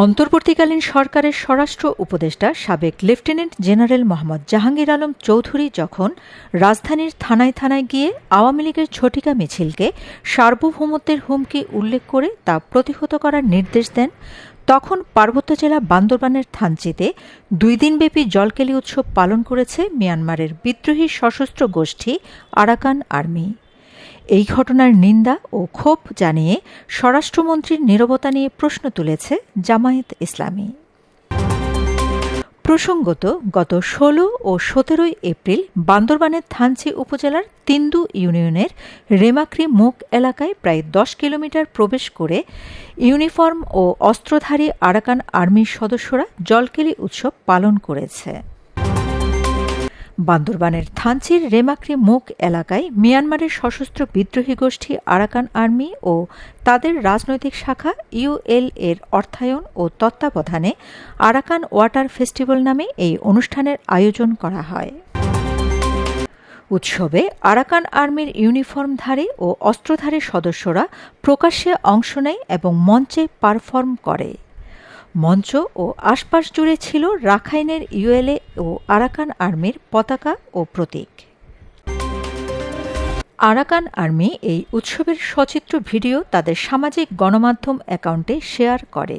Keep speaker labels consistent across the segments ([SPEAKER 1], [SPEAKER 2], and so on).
[SPEAKER 1] অন্তর্বর্তীকালীন সরকারের স্বরাষ্ট্র উপদেষ্টা সাবেক লেফটেন্যান্ট জেনারেল মোহাম্মদ জাহাঙ্গীর আলম চৌধুরী যখন রাজধানীর থানায় থানায় গিয়ে আওয়ামী লীগের ছটিকা মিছিলকে সার্বভৌমত্বের হুমকি উল্লেখ করে তা প্রতিহত করার নির্দেশ দেন, তখন পার্বত্য জেলা বান্দরবানের থানচিতে দুই দিনব্যাপী জলকেলি উৎসব পালন করেছে মিয়ানমারের বিদ্রোহী সশস্ত্র গোষ্ঠী আরাকান আর্মি। এই ঘটনার নিন্দা ও ক্ষোভ জানিয়ে স্বরাষ্ট্রমন্ত্রীর নীরবতা নিয়ে প্রশ্ন তুলেছে জামায়াত ইসলামী। প্রসঙ্গত, গত ষোলো ও সতেরোই এপ্রিল বান্দরবানের থানচি উপজেলার তিন্দু ইউনিয়নের রেমাক্রি মুখ এলাকায় প্রায় দশ কিলোমিটার প্রবেশ করে ইউনিফর্ম ও অস্ত্রধারী আরাকান আর্মির সদস্যরা জলকেলি উৎসব পালন করেছে। বান্দরবানের থানচির রেমাক্রি মুখ এলাকায় মিয়ানমারের সশস্ত্র বিদ্রোহী গোষ্ঠী আরাকান আর্মি ও তাদের রাজনৈতিক শাখা ইউএল এর অর্থায়ন ও তত্ত্বাবধানে আরাকান ওয়াটার ফেস্টিভ্যাল নামে এই অনুষ্ঠানের আয়োজন করা হয়। উৎসবে আরাকান আর্মির ইউনিফর্মধারী ও অস্ত্রধারী সদস্যরা প্রকাশ্যে অংশ নেয় এবং মঞ্চে পারফর্ম করে। মঞ্চ ও আশপাশ জুড়ে ছিল রাখাইনের ইউএলএ ও আরাকান আর্মির পতাকা ও প্রতীক। আরাকান আর্মি এই উৎসবের সচিত্র ভিডিও তাদের সামাজিক গণমাধ্যম অ্যাকাউন্টে শেয়ার করে।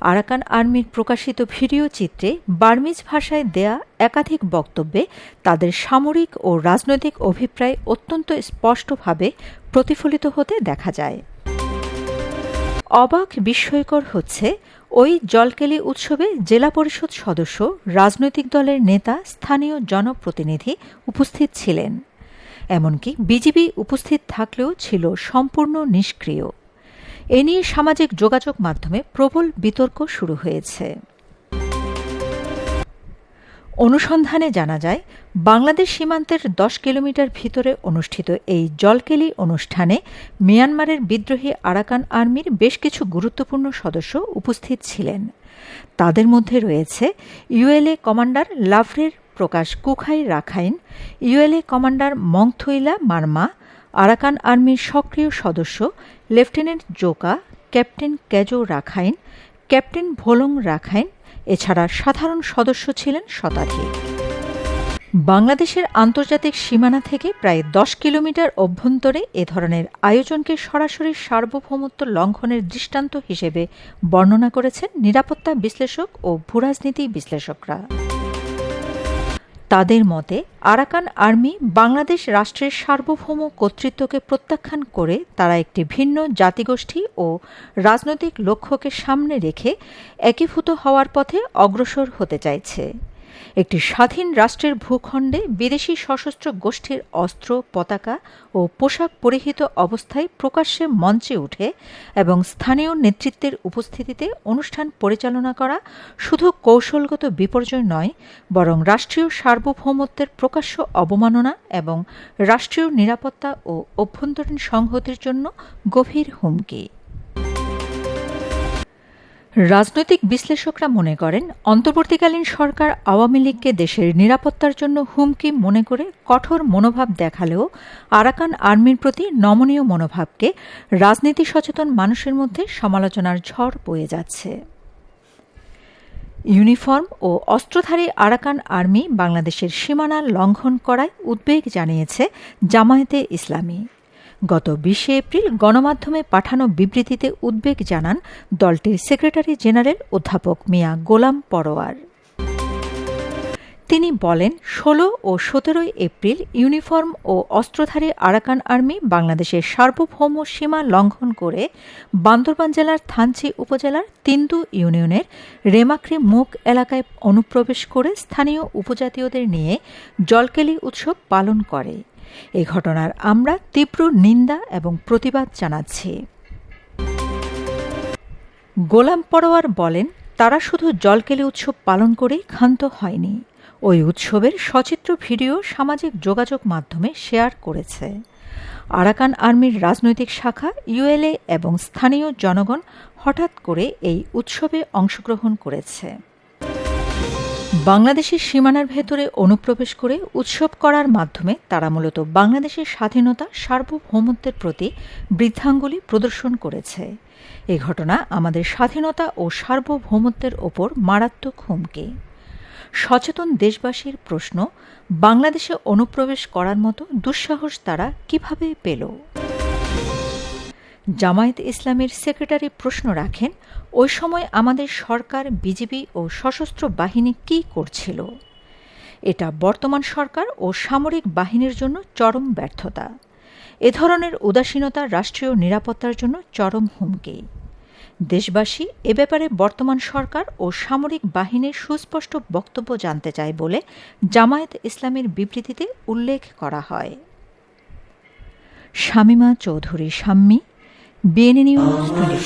[SPEAKER 1] আরাকান আর্মির প্রকাশিত ভিডিও চিত্রে বার্মিজ ভাষায় দেয়া একাধিক বক্তব্যে তাদের সামরিক ও রাজনৈতিক অভিপ্রায় অত্যন্ত স্পষ্টভাবে প্রতিফলিত হতে দেখা যায়। অবাক বিস্ময়কর হচ্ছে ওই জলকেলি উৎসবে জেলা পরিষদ সদস্য, রাজনৈতিক দলের নেতা, স্থানীয় জনপ্রতিনিধি উপস্থিত ছিলেন। এমনকি বিজিবি উপস্থিত থাকলেও ছিল সম্পূর্ণ নিষ্ক্রিয়। এ নিয়ে সামাজিক যোগাযোগ মাধ্যমে প্রবল বিতর্ক শুরু হয়েছে। অনুসন্ধানে জানা যায়, বাংলাদেশ সীমান্তের দশ কিলোমিটার ভিতরে অনুষ্ঠিত এই জলকেলি অনুষ্ঠানে মিয়ানমারের বিদ্রোহী আরাকান আর্মির বেশ কিছু গুরুত্বপূর্ণ সদস্য উপস্থিত ছিলেন। তাদের মধ্যে রয়েছে ইউএলএ কমান্ডার লাভরের প্রকাশ কুখাই রাখাইন, ইউএলএ কমান্ডার মংথইলা মার্মা, আরাকান আর্মির সক্রিয় সদস্য লেফটেন্যান্ট জোকা, ক্যাপ্টেন ক্যাজো রাখাইন, ক্যাপ্টেন ভোলং রাখাইন এছাড়া সাধারণ সদস্য ছিলেন শতাধিক। বাংলাদেশের আন্তর্জাতিক সীমানা থেকে প্রায় দশ কিলোমিটার অভ্যন্তরে এ ধরনের আয়োজনকে সরাসরি সার্বভৌমত্ব লঙ্ঘনের দৃষ্টান্ত হিসেবে বর্ণনা করেছেন নিরাপত্তা বিশ্লেষক ও ভূরাজনীতি বিশ্লেষকরা। তাদের মতে, আরাকান আর্মি বাংলাদেশ রাষ্ট্রের সার্বভৌম কর্তৃত্বকে প্রত্যাখ্যান করে তারা একটি ভিন্ন জাতিগোষ্ঠী ও রাজনৈতিক লক্ষ্যকে সামনে রেখে একীভূত হওয়ার পথে অগ্রসর হতে চাইছে। একটি স্বাধীন রাষ্ট্রের ভূখণ্ডে বিদেশি সশস্ত্র গোষ্ঠীর অস্ত্র, পতাকা ও পোশাক পরিহিত অবস্থায় প্রকাশ্যে মঞ্চে উঠে এবং স্থানীয় নেতৃত্বের উপস্থিতিতে অনুষ্ঠান পরিচালনা করা শুধু কৌশলগত বিপর্যয় নয়, বরং রাষ্ট্রীয় সার্বভৌমত্বের প্রকাশ্য অবমাননা এবং রাষ্ট্রীয় নিরাপত্তা ও অভ্যন্তরীণ সংহতির জন্য গভীর হুমকি। রাজনৈতিক বিশ্লেষকরা মনে করেন, অন্তর্বর্তীকালীন সরকার আওয়ামী লীগকে দেশের নিরাপত্তার জন্য হুমকি মনে করে কঠোর মনোভাব দেখালেও আরাকান আর্মির প্রতি নমনীয় মনোভাবকে রাজনীতি সচেতন মানুষের মধ্যে সমালোচনার ঝড় বয়ে যাচ্ছে। ইউনিফর্ম ও অস্ত্রধারী আরাকান আর্মি বাংলাদেশের সীমানা লঙ্ঘন করায় উদ্বেগ জানিয়েছে জামায়াতে ইসলামী। গত বিশে এপ্রিল গণমাধ্যমে পাঠানো বিবৃতিতে উদ্বেগ জানান দলটির সেক্রেটারি জেনারেল অধ্যাপক মিয়া গোলাম পরোয়ার। তিনি বলেন, ষোলো ও সতেরোই এপ্রিল ইউনিফর্ম ও অস্ত্রধারী আরাকান আর্মি বাংলাদেশের সার্বভৌম সীমা লঙ্ঘন করে বান্দরবান জেলার থানচি উপজেলার তিন্দু ইউনিয়নের রেমাক্রি মুখ এলাকায় অনুপ্রবেশ করে স্থানীয় উপজাতীয়দের নিয়ে জলকেলি উৎসব পালন করে। এ ঘটনার আমরা তীব্র নিন্দা এবং প্রতিবাদ জানাচ্ছি। গোলাম পরোয়ার বলেন, তারা শুধু জলকেলি উৎসব পালন করেই ক্ষান্ত হয়নি। ওই উৎসবের সচিত্র ভিডিও সামাজিক যোগাযোগ মাধ্যমে শেয়ার করেছে। আরাকান আর্মির রাজনৈতিক শাখা, ইউএলএ এবং স্থানীয় জনগণ হঠাৎ করে এই উৎসবে অংশগ্রহণ করেছে। বাংলাদেশের সীমানার ভেতরে অনুপ্রবেশ করে উৎসব করার মাধ্যমে তারা মূলত বাংলাদেশের স্বাধীনতা, সার্বভৌমত্বের প্রতি বৃদ্ধাঙ্গুলি প্রদর্শন করেছে। এ ঘটনা আমাদের স্বাধীনতা ও সার্বভৌমত্বের ওপর মারাত্মক হুমকি। সচেতন দেশবাসীর প্রশ্ন, বাংলাদেশে অনুপ্রবেশ করার মতো দুঃসাহস তারা কীভাবে পেল? জামায়াত ইসলামের সেক্রেটারি প্রশ্ন রাখেন, ওই সময় আমাদের সরকার, বিজিবি ও সশস্ত্র বাহিনী কি করছিল? এটা বর্তমান সরকার ও সামরিক বাহিনীর জন্য চরম ব্যর্থতা। এ ধরনের উদাসীনতা রাষ্ট্রীয় নিরাপত্তার জন্য চরম হুমকি। দেশবাসী এ ব্যাপারে বর্তমান সরকার ও সামরিক বাহিনীর সুস্পষ্ট বক্তব্য জানতে চায় বলে জামায়াত ইসলামের বিবৃতিতে উল্লেখ করা হয়। Shamima Chowdhury Shammi BNA news twenty